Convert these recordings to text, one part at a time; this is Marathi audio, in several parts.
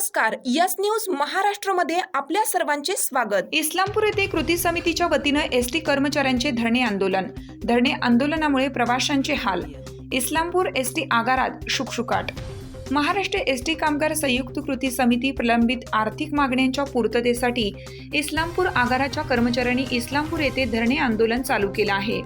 नमस्कार. यस न्यूज महाराष्ट्रमध्ये आपल्या सर्वांचे स्वागत. इस्लामपूर येथे कृती समितीच्या वतीनं एस टी कर्मचाऱ्यांचे धरणे आंदोलन. धरणे आंदोलनामुळे प्रवाशांचे हाल. इस्लामपूर एस टी आगारात शुकशुकाट. महाराष्ट्र एस टी कामगार संयुक्त कृती समिती प्रलंबित आर्थिक मागण्यांच्या पूर्ततेसाठी इस्लामपूर आगाराच्या कर्मचाऱ्यांनी इस्लामपूर येथे धरणे आंदोलन चालू केलं आहे.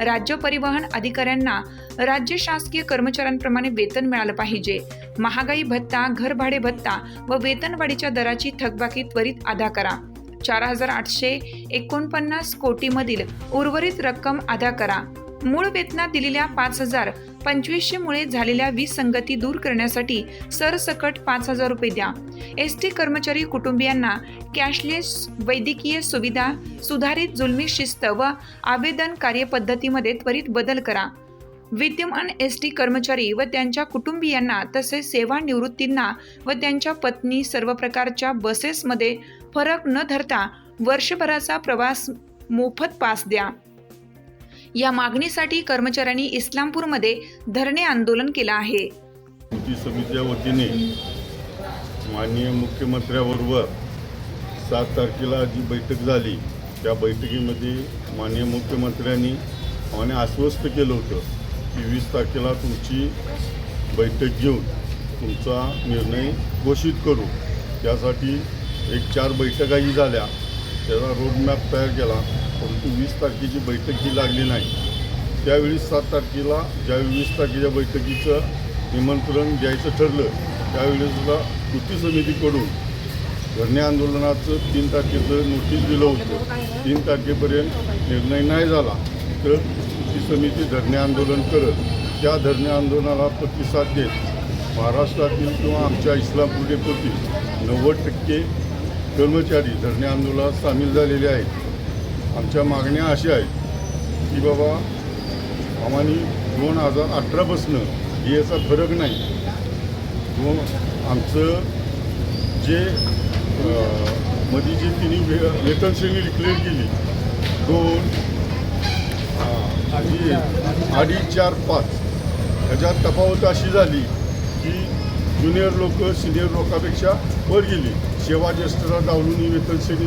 राज्य परिवहन अधिकाऱ्यांना राज्य शासकीय कर्मचाऱ्यांप्रमाणे वेतन मिळालं पाहिजे. महागाई भत्ता घरभाडे भत्ता व वेतनवाढीच्या दराची थकबाकी त्वरित अदा करा. चार हजार आठशे एकोणपन्नास कोटीमधील उर्वरित रक्कम अदा करा. मूळ वेतनात दिलेल्या पाच हजार पंचवीसशे मुळे झालेल्या विसंगती दूर करण्यासाठी सरसकट पाच हजार रुपये द्या. एस टी कर्मचारी कुटुंबियांना कॅशलेस वैद्यकीय सुविधा सुधारित जुलमी शिस्त व आवेदन कार्यपद्धतीमध्ये त्वरित बदल करा. विद्यमान एस टी कर्मचारी व त्यांच्या कुटुंबियांना तसेच सेवानिवृत्तींना व त्यांच्या पत्नी सर्व प्रकारच्या बसेसमध्ये फरक न धरता वर्षभराचा प्रवास मोफत पास द्या. या मागणीसाठी कर्मचाऱ्यांनी इस्लामपूरमध्ये धरणे आंदोलन केलं आहे. कृती समितीच्या वतीने माननीय मुख्यमंत्र्याबरोबर सात तारखेला जी बैठक झाली त्या बैठकीमध्ये माननीय मुख्यमंत्र्यांनी आम्हाला आश्वस्त केलं होतं की वीस तारखेला तुमची बैठक घेऊन तुमचा निर्णय घोषित करू. त्यासाठी एक चार बैठकाही झाल्या त्याचा रोडमॅप तयार केला. परंतु वीस तारखेची बैठक ही लागली नाही. त्यावेळी सात तारखेला ज्यावेळी वीस तारखेच्या बैठकीचं निमंत्रण द्यायचं ठरलं त्यावेळीसुद्धा कृती समितीकडून धरणे आंदोलनाचं तीन तारखेचं नोटीस दिलं होतं. तीन तारखेपर्यंत निर्णय नाही झाला तर कृती समिती धरणे आंदोलन करत त्या धरणे आंदोलनाला प्रतिसाद देत महाराष्ट्रातील किंवा आमच्या इस्लामपूर डेपोतील नव्वद टक्के कर्मचारी धरणे आंदोलनात सामील झालेले आहेत. आमच्या मागण्या अशा आहेत की बाबा आम्हाला दोन हजार अठरापासनं ही याचा फरक नाही. दोन आमचं जे मध्ये जी तिने वे वेतनश्रेणी डिक्लेअर केली दोन आणि अडीच चार पाच ह्याच्यात तफावत अशी झाली की ज्युनियर लोक सिनियर लोकांपेक्षा वर गेली. सेवा ज्येष्ठता डावलून ही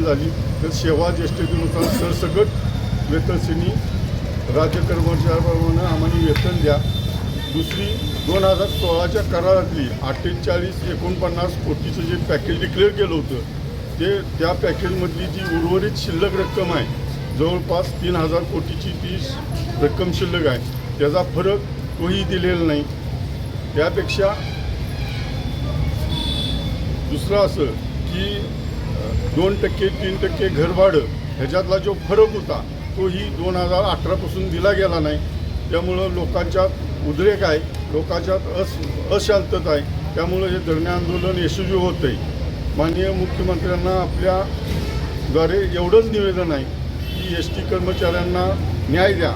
झाली. तर सेवा ज्येष्ठतेनुसार सरसकट वेतनश्रेणी राज्य कर्मचाऱ्याप्रमाणे आम्हाला वेतन द्या. दुसरी दोन हजार सोळाच्या करारातली अठ्ठेचाळीस एकोणपन्नास कोटीचं जे पॅकेज डिक्लेअर केलं होतं ते त्या पॅकेजमधली जी उर्वरित शिल्लक रक्कम आहे जवळपास तीन हजार कोटीची ती रक्कम शिल्लक आहे. त्याचा फरक तोही दिलेला नाही. त्यापेक्षा दुसरं असं की दोन टक्के तीन टक्के घरभाडं ह्याच्यातला जो फरक होता तोही दोन हजार अठरापासून दिला गेला नाही. त्यामुळं लोकांच्यात उद्रेक आहे लोकांच्यात अस अशांतता आहे. त्यामुळं हे धरणे आंदोलन यशस्वी होत आहे. माननीय मुख्यमंत्र्यांना आपल्याद्वारे एवढंच निवेदन आहे की एस टी कर्मचाऱ्यांना न्याय द्या.